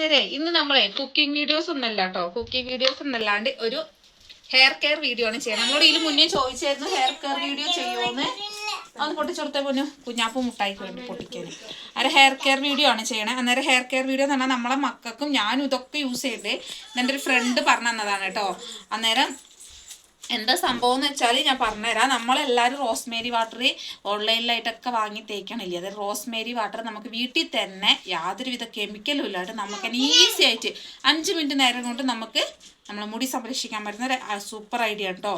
അന്നേരേ ഇന്ന് നമ്മളെ cooking videos ഒന്നല്ല കേട്ടോ കുക്കിംഗ് വീഡിയോസ് ഒന്നല്ലാണ്ട് ഒരു ഹെയർ കെയർ വീഡിയോ ആണ് ചെയ്യുന്നത്. നമ്മളോട് ഇതിന് മുന്നേ ചോദിച്ചായിരുന്നു ഹെയർ കെയർ വീഡിയോ ചെയ്യുമെന്ന് ഒന്ന് പൊട്ടിച്ചെടുത്ത പൊന്നു. കുഞ്ഞാപ്പ് വേണ്ടി പൊട്ടിക്കാൻ അന്നേരം ഹെയർ കെയർ വീഡിയോ ആണ് ചെയ്യണേ. അന്നേരം ഹെയർ കെയർ വീഡിയോ എന്ന് പറഞ്ഞാൽ നമ്മളെ മക്കൾക്കും ഞാനും ഇതൊക്കെ യൂസ് ചെയ്തേ എന്റെ ഒരു ഫ്രണ്ട് പറഞ്ഞു തന്നതാണ് കേട്ടോ അന്നേരം എന്താ സംഭവം എന്ന് വെച്ചാൽ ഞാൻ പറഞ്ഞുതരാം. നമ്മളെല്ലാവരും റോസ്മേരി വാട്ടർ ഓൺലൈനിലായിട്ടൊക്കെ വാങ്ങി തേക്കണില്ലേ? അത് റോസ്മേരി വാട്ടർ നമുക്ക് വീട്ടിൽ തന്നെ യാതൊരുവിധ കെമിക്കലും ഇല്ലാണ്ട് നമുക്ക് ഈസി ആയിട്ട് അഞ്ച് മിനിറ്റ് നേരം കൊണ്ട് നമുക്ക് നമ്മളെ മുടി സംരക്ഷിക്കാൻ പറ്റുന്ന ഒരു സൂപ്പർ ഐഡിയ കേട്ടോ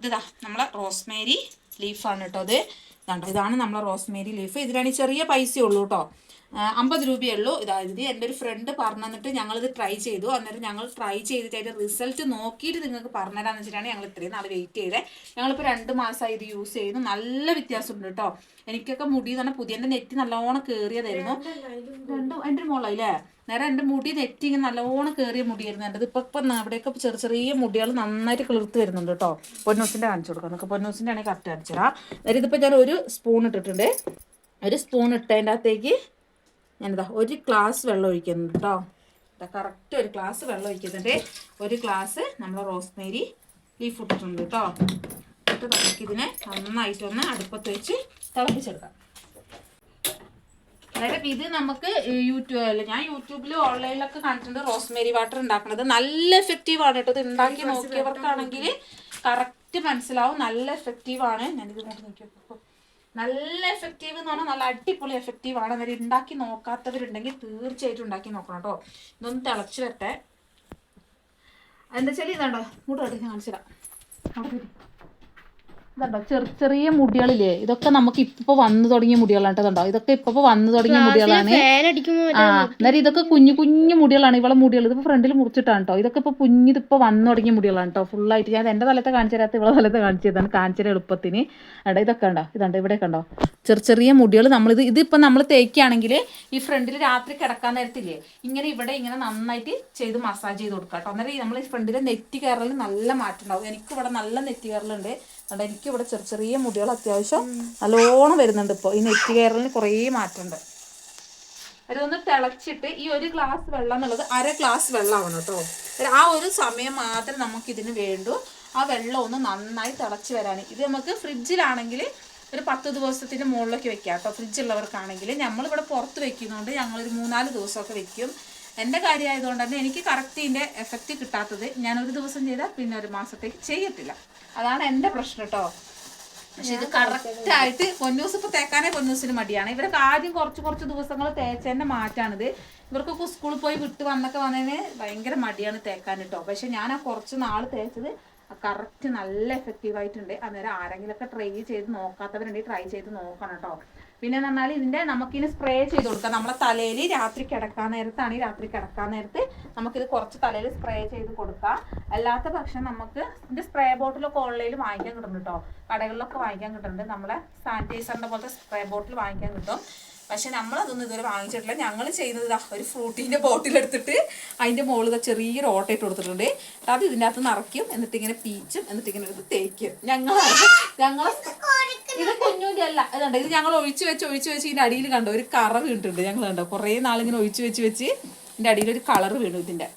ഇതാ നമ്മളെ റോസ്മേരി ലീഫാണ് കേട്ടോ അത് ഇതാണ്ടോ ഇതാണ് നമ്മളെ റോസ്മേരി ലീഫ്. ഇതിനാണെങ്കിൽ ചെറിയ പൈസയേ ഉള്ളൂ കേട്ടോ അമ്പത് രൂപയേ ഉള്ളൂ. ഇതായത് എന്റെ ഒരു ഫ്രണ്ട് പറഞ്ഞിട്ട് ഞങ്ങൾ ഞങ്ങളിത് ട്രൈ ചെയ്തു. അന്നേരം ഞങ്ങൾ ട്രൈ ചെയ്തിട്ട് അതിന്റെ റിസൾട്ട് നോക്കിയിട്ട് നിങ്ങൾക്ക് പറഞ്ഞുതരാന്ന് വെച്ചിട്ടാണ് ഞങ്ങൾ ഇത്രയും നാൾ വെയിറ്റ് ചെയ്തത് ഞങ്ങളിപ്പോൾ രണ്ട് മാസമായി ഇത് യൂസ് ചെയ്യുന്നു. നല്ല വ്യത്യാസമുണ്ട് കേട്ടോ എനിക്കൊക്കെ മുടി തന്നെ പുതിയ നെറ്റ് നല്ലോണം കയറിയതായിരുന്നു രണ്ടും എന്റെ മോളായില്ലേ? നേരെ എന്റെ മുടി നെറ്റി ഇങ്ങനെ നല്ലോണം കയറിയ മുടിയായിരുന്നു. എന്റെ ഇപ്പം ഇപ്പം അവിടെയൊക്കെ ചെറിയ ചെറിയ മുടികൾ നന്നായിട്ട് കിളിർത്ത് വരുന്നുണ്ട് കേട്ടോ. പൊന്നൂസിന്റെ കാണിച്ചു കൊടുക്കാം. നമുക്ക് പൊന്നൂസിന്റെ ആണെങ്കിൽ കറക്റ്റ് കാണിച്ചുതരാം നേരെ ഇതിപ്പോൾ ഞാൻ ഒരു സ്പൂൺ ഇട്ടിട്ടുണ്ട്. ഒരു സ്പൂൺ ഇട്ടതിന്റെ അകത്തേക്ക് ഞാനിതാ ഒരു ഗ്ലാസ് വെള്ളം ഒഴിക്കുന്നുണ്ട് കേട്ടോ. കറക്റ്റ് ഒരു ഗ്ലാസ് വെള്ളം ഒഴിക്കുന്നുണ്ട്. ഒരു ഗ്ലാസ് നമ്മൾ റോസ്മേരി ലീഫ് ഇട്ടിട്ടുണ്ട് കേട്ടോ. എന്നിട്ട് നമുക്കിതിനെ നന്നായിട്ടൊന്ന് അടുപ്പത്ത് വെച്ച് തിളപ്പിച്ചെടുക്കാം. അതായത് ഇത് നമുക്ക് യൂട്യൂബ് അല്ല ഞാൻ യൂട്യൂബിൽ ഓൺലൈനിലൊക്കെ കണ്ടിട്ടുണ്ട് റോസ്മേരി വാട്ടർ ഉണ്ടാക്കുന്നത്. നല്ല എഫക്റ്റീവ് ആണ് കേട്ടോ. ഇത് ഉണ്ടാക്കി നോക്കിയവർക്കാണെങ്കിൽ കറക്റ്റ് മനസ്സിലാവും. നല്ല എഫക്റ്റീവ് ആണ്. ഞാനിത് നോക്കിയപ്പോൾ നല്ല എഫക്റ്റീവ് എന്ന് പറഞ്ഞാൽ നല്ല അടിപൊളി എഫക്റ്റീവ് ആണ്. അന്നേരം ഉണ്ടാക്കി നോക്കാത്തവരുണ്ടെങ്കിൽ തീർച്ചയായിട്ടും ഉണ്ടാക്കി നോക്കണം കേട്ടോ. ഇതൊന്ന് തിളച്ച് വരട്ടെ. എന്താ വെച്ചാൽ ഇതാണ്ടോ ഇങ്ങോട്ട് അവിടെ വരൂ. ഇതുണ്ടോ? ചെറു ചെറിയ മുടികളില്ലേ? ഇതൊക്കെ നമുക്ക് ഇപ്പൊ വന്നു തുടങ്ങിയ മുടികളാണ് കേട്ടോ. ഇതൊക്കെ ഇപ്പൊ വന്നു തുടങ്ങിയ മുടികളാണ്. ആ അന്നേരം ഇതൊക്കെ കുഞ്ഞു കുഞ്ഞു മുടികളാണ്. ഇവളെ മുടികൾ ഇതിപ്പോ ഫ്രണ്ടിൽ മുറിച്ചിട്ടാണ് കേട്ടോ. ഇതൊക്കെ ഇപ്പൊ കുഞ്ഞിത് ഇപ്പൊ വന്നു തുടങ്ങിയ മുടികളാണ് കേട്ടോ. ഫുള്ളായിട്ട് ഞാൻ എന്റെ തലത്തെ കാണിച്ചു തരാത്ത ഇവളെ തലത്തെ കാണിച്ചു തരാൻ കാണിച്ചത് എളുപ്പത്തിന്. എടാ ഇതൊക്കെ ഉണ്ടോ? ഇതുണ്ട്. ഇവിടെ കണ്ടോ ചെറിയ ചെറിയ മുടികൾ നമ്മളിത് ഇതിപ്പോ നമ്മൾ തേക്കുകയാണെങ്കിൽ ഈ ഫ്രണ്ടിൽ രാത്രി കിടക്കാൻ നേരത്തില്ലേ? ഇങ്ങനെ ഇവിടെ ഇങ്ങനെ നന്നായിട്ട് ചെയ്ത് മസാജ് ചെയ്ത് കൊടുക്കാം കേട്ടോ. അന്നേരം നമ്മൾ ഈ ഫ്രണ്ടിലെ നെറ്റി കയറൽ നല്ല മാറ്റം ഉണ്ടാവും. എനിക്ക് ഇവിടെ നല്ല നെറ്റി കയറലുണ്ട്. അതുകൊണ്ട് എനിക്ക് ഇവിടെ ചെറിയ ചെറിയ മുടികൾ അത്യാവശ്യം നല്ലോണം വരുന്നുണ്ട് ഇപ്പോൾ ഈ നെറ്റ് കയറലിന് കുറേ മാറ്റമുണ്ട്. അതൊന്ന് തിളച്ചിട്ട് ഈ ഒരു ഗ്ലാസ് വെള്ളം എന്നുള്ളത് അര ഗ്ലാസ് വെള്ളമാണ് കേട്ടോ. ആ ഒരു സമയം മാത്രം നമുക്ക് ഇതിന് വേണ്ടു. ആ വെള്ളം ഒന്ന് നന്നായി തിളച്ച് വരാൻ. ഇത് നമുക്ക് ഫ്രിഡ്ജിലാണെങ്കിൽ ഒരു പത്ത് ദിവസത്തിന് മുകളിലേക്ക് വെക്കാം കേട്ടോ. ഫ്രിഡ്ജുള്ളവർക്കാണെങ്കിൽ. നമ്മളിവിടെ പുറത്ത് വെക്കുന്നതുകൊണ്ട് ഞങ്ങളൊരു മൂന്നാൽ ദിവസമൊക്കെ വെക്കും. എന്റെ കാര്യമായതുകൊണ്ട് തന്നെ എനിക്ക് കറക്റ്റ് ഇതിന്റെ എഫക്റ്റ് കിട്ടാത്തത് ഞാൻ ഒരു ദിവസം ചെയ്താൽ പിന്നെ ഒരു മാസത്തേക്ക് ചെയ്യത്തില്ല. അതാണ് എന്റെ പ്രശ്നം കേട്ടോ. പക്ഷെ ഇത് കറക്റ്റ് ആയിട്ട് പൊന്നൂസ് ഇപ്പൊ തേക്കാനേ പൊന്നൂസിന് മടിയാണ്. ഇവരൊക്കെ ആദ്യം കുറച്ച് കുറച്ച് ദിവസങ്ങൾ തേച്ചതിന്റെ മാറ്റാണിത്. ഇവർക്കൊക്കെ സ്കൂളിൽ പോയി വിട്ട് വന്നൊക്കെ വന്നതിന് ഭയങ്കര മടിയാണ് തേക്കാൻ കേട്ടോ. പക്ഷെ ഞാൻ ആ കുറച്ച് നാൾ തേച്ചത് കറക്റ്റ് നല്ല എഫക്റ്റീവ് ആയിട്ടുണ്ട്. അന്നേരം ആരെങ്കിലുമൊക്കെ ട്രൈ ചെയ്ത് നോക്കാത്തവരുണ്ടെങ്കിൽ ട്രൈ ചെയ്ത് നോക്കണം കേട്ടോ. പിന്നെ പറഞ്ഞാൽ ഇതിന്റെ നമുക്കിനി സ്പ്രേ ചെയ്ത് കൊടുക്കാം. നമ്മളെ തലയിൽ രാത്രി കിടക്കാൻ നേരത്താണ് രാത്രി കിടക്കാൻ നേരത്ത് നമുക്കിത് കുറച്ച് തലയിൽ സ്പ്രേ ചെയ്ത് കൊടുക്കാം. അല്ലാത്ത പക്ഷം നമുക്ക് ഇതിന്റെ സ്പ്രേ ബോട്ടിലൊക്കെ ഓൺലൈനിൽ വാങ്ങിക്കാൻ കിട്ടുന്നുണ്ട് കേട്ടോ കടകളിലൊക്കെ വാങ്ങിക്കാൻ കിട്ടുന്നുണ്ട്. നമ്മളെ സാനിറ്റൈസറിന്റെ പോലത്തെ സ്പ്രേ ബോട്ടിൽ വാങ്ങിക്കാൻ കിട്ടും. പക്ഷെ നമ്മൾ അതൊന്നും ഇതുവരെ വാങ്ങിച്ചിട്ടില്ല. ഞങ്ങൾ ചെയ്യുന്നത് ഒരു ഫ്രൂട്ടീന്റെ ബോട്ടിൽ എടുത്തിട്ട് അതിന്റെ മുകളിൽ ചെറിയൊരു ഓട്ട ഇട്ട് കൊടുത്തിട്ടുണ്ട്. അത് ഇതിന്റെ അകത്ത് നിറയ്ക്കും എന്നിട്ട് ഇങ്ങനെ പീച്ചും എന്നിട്ട് ഇങ്ങനെ എടുത്ത് തേക്കും. ഞങ്ങൾ ഞങ്ങൾ ഇത് കുഞ്ഞൂന്റെ അല്ല ഇത് ഞങ്ങൾ ഒഴിച്ച് വെച്ച് ഒഴിച്ച് വെച്ച് ഇതിന്റെ അടിയിൽ കണ്ടോ? ഒരു കറ വീണിട്ടുണ്ട് ഞങ്ങൾ കണ്ടോ? കുറേ നാളിങ്ങനെ ഒഴിച്ച് വെച്ച് വെച്ച് ഇതിന്റെ അടിയിൽ ഒരു കളർ വീണു ഇതിന്റെ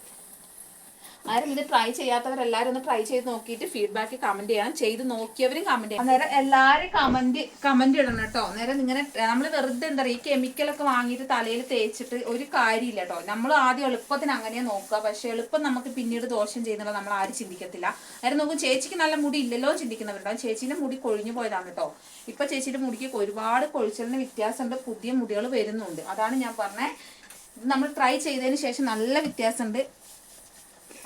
ആരും ഇത് ട്രൈ ചെയ്യാത്തവരെല്ലാരും ഒന്ന് ട്രൈ ചെയ്ത് നോക്കിയിട്ട് ഫീഡ്ബാക്ക് കമന്റ് ചെയ്യണം ചെയ്ത് നോക്കിയവരും കമന്റ് ചെയ്യണം അന്നേരം എല്ലാരും കമന്റ് കമന്റ് ഇടണം കേട്ടോ. അന്നേരം ഇങ്ങനെ നമ്മൾ വെറുതെ എന്താ പറയുക ഈ കെമിക്കലൊക്കെ വാങ്ങിയിട്ട് തലയിൽ തേച്ചിട്ട് ഒരു കാര്യമില്ല കേട്ടോ. നമ്മൾ ആദ്യം എളുപ്പത്തിന് അങ്ങനെ നോക്കുക. പക്ഷെ എളുപ്പം നമുക്ക് പിന്നീട് ദോഷം ചെയ്യുന്നുള്ള നമ്മൾ ആരും ചിന്തിക്കത്തില്ല. അന്നേരം നോക്കും ചേച്ചിക്ക് നല്ല മുടി ഇല്ലല്ലോ ചിന്തിക്കുന്നവരുണ്ടാവും ചേച്ചീന്റെ മുടി കൊഴിഞ്ഞു പോയതാണ് കേട്ടോ. ഇപ്പൊ ചേച്ചിയുടെ മുടിക്ക് ഒരുപാട് കൊഴിച്ചലിന് വ്യത്യാസമുണ്ട്. പുതിയ മുടികൾ വരുന്നുണ്ട്. അതാണ് ഞാൻ പറഞ്ഞത് നമ്മൾ ട്രൈ ചെയ്തതിന് ശേഷം നല്ല വ്യത്യാസമുണ്ട്.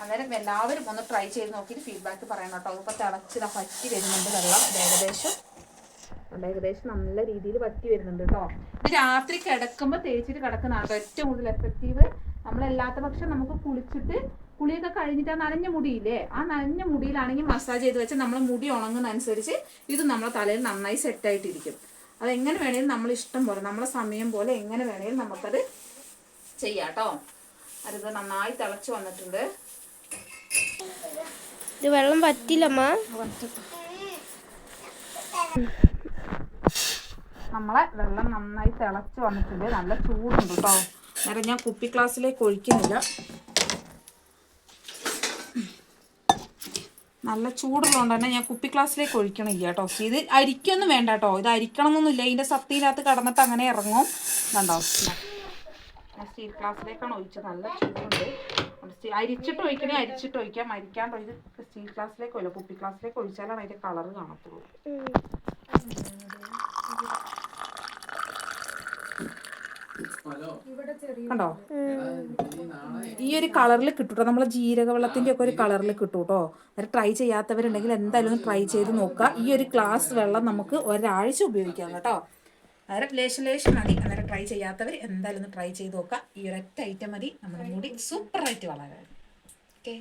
അന്നേരം എല്ലാവരും ഒന്ന് ട്രൈ ചെയ്ത് നോക്കിയിട്ട് ഫീഡ്ബാക്ക് പറയണം കേട്ടോ. അതിപ്പോൾ തിളച്ചിതാ പറ്റി വരുന്നുണ്ട് വെള്ളം. ഏകദേശം ഉണ്ട് ഏകദേശം നല്ല രീതിയിൽ പറ്റി വരുന്നുണ്ട് കേട്ടോ. ഇത് രാത്രി കിടക്കുമ്പോൾ തേച്ചിട്ട് കിടക്കുന്നതാണ് ഏറ്റവും കൂടുതൽ എഫക്റ്റീവ് നമ്മളല്ലാത്ത പക്ഷെ നമുക്ക് കുളിച്ചിട്ട് കുളിയൊക്കെ കഴിഞ്ഞിട്ട് ആ നനഞ്ഞ മുടിയില്ലേ? ആ നനഞ്ഞ മുടിയിലാണെങ്കിൽ മസാജ് ചെയ്ത് വെച്ചാൽ നമ്മൾ മുടി ഉണങ്ങുന്ന അനുസരിച്ച് ഇത് നമ്മളെ തലയിൽ നന്നായി സെറ്റായിട്ടിരിക്കും അതെങ്ങനെ വേണേലും നമ്മൾ ഇഷ്ടം പോലെ നമ്മളെ സമയം പോലെ എങ്ങനെ വേണേലും നമുക്കത് ചെയ്യാം കേട്ടോ. അത് നന്നായി തിളച്ച് വന്നിട്ടുണ്ട്. ഇത് വെള്ളം പറ്റില്ലമ്മ നമ്മളെ വെള്ളം നന്നായി തിളച്ച് വന്നിട്ടുണ്ട്. നല്ല ചൂടുണ്ട് കേട്ടോ നേരെ ഞാൻ കുപ്പി ഗ്ലാസ്സിലേക്ക് ഒഴിക്കുന്നില്ല. നല്ല ചൂടുള്ളതുകൊണ്ട് തന്നെ ഞാൻ കുപ്പി ഗ്ലാസ്സിലേക്ക് ഒഴിക്കണില്ല കേട്ടോ ഇത് അരിക്കൊന്നും വേണ്ട കേട്ടോ ഇത് അരിക്കണം എന്നൊന്നുമില്ല ഇതിന്റെ സത്തിനകത്ത് കടന്നിട്ട് അങ്ങനെ ഇറങ്ങും. കണ്ടോ? സ്റ്റീൽ ഗ്ലാസ്സിലേക്കാണ് ഒഴിച്ചത്. നല്ല ചൂടുണ്ട്. അരിച്ചിട്ട് ഒഴിക്കണേ അരിച്ചിട്ട് ഒഴിക്കാം. അരിക്കാണ്ട് ഇത് സ്റ്റീൽ ഗ്ലാസ്സിലേക്ക് ഒഴില്ല കുപ്പി ഗ്ലാസ്സിലേക്ക് ഒഴിച്ചാലാണ് അതിന്റെ കളർ കാണത്തുള്ളൂ. കണ്ടോ? ഈ ഒരു കളറിൽ കിട്ടൂട്ടോ? നമ്മളെ ജീരക വെള്ളത്തിന്റെ ഒക്കെ ഒരു കളറിൽ കിട്ടൂട്ടോ? അത് ട്രൈ ചെയ്യാത്തവരുണ്ടെങ്കിൽ എന്തായാലും ട്രൈ ചെയ്ത് നോക്കുക. ഈ ഒരു ഗ്ലാസ് വെള്ളം നമുക്ക് ഒരാഴ്ച ഉപയോഗിക്കാം കേട്ടോ. അന്നേരം ലേശം മതി അന്നേരം ട്രൈ ചെയ്യാത്തവർ എന്തായാലും ഒന്ന് ട്രൈ ചെയ്ത് നോക്കുക ഈ ഒരൊറ്റ ഐറ്റം മതി. നമ്മുടെ മുടി സൂപ്പറായിട്ട് വളരാൻ. ഓക്കെ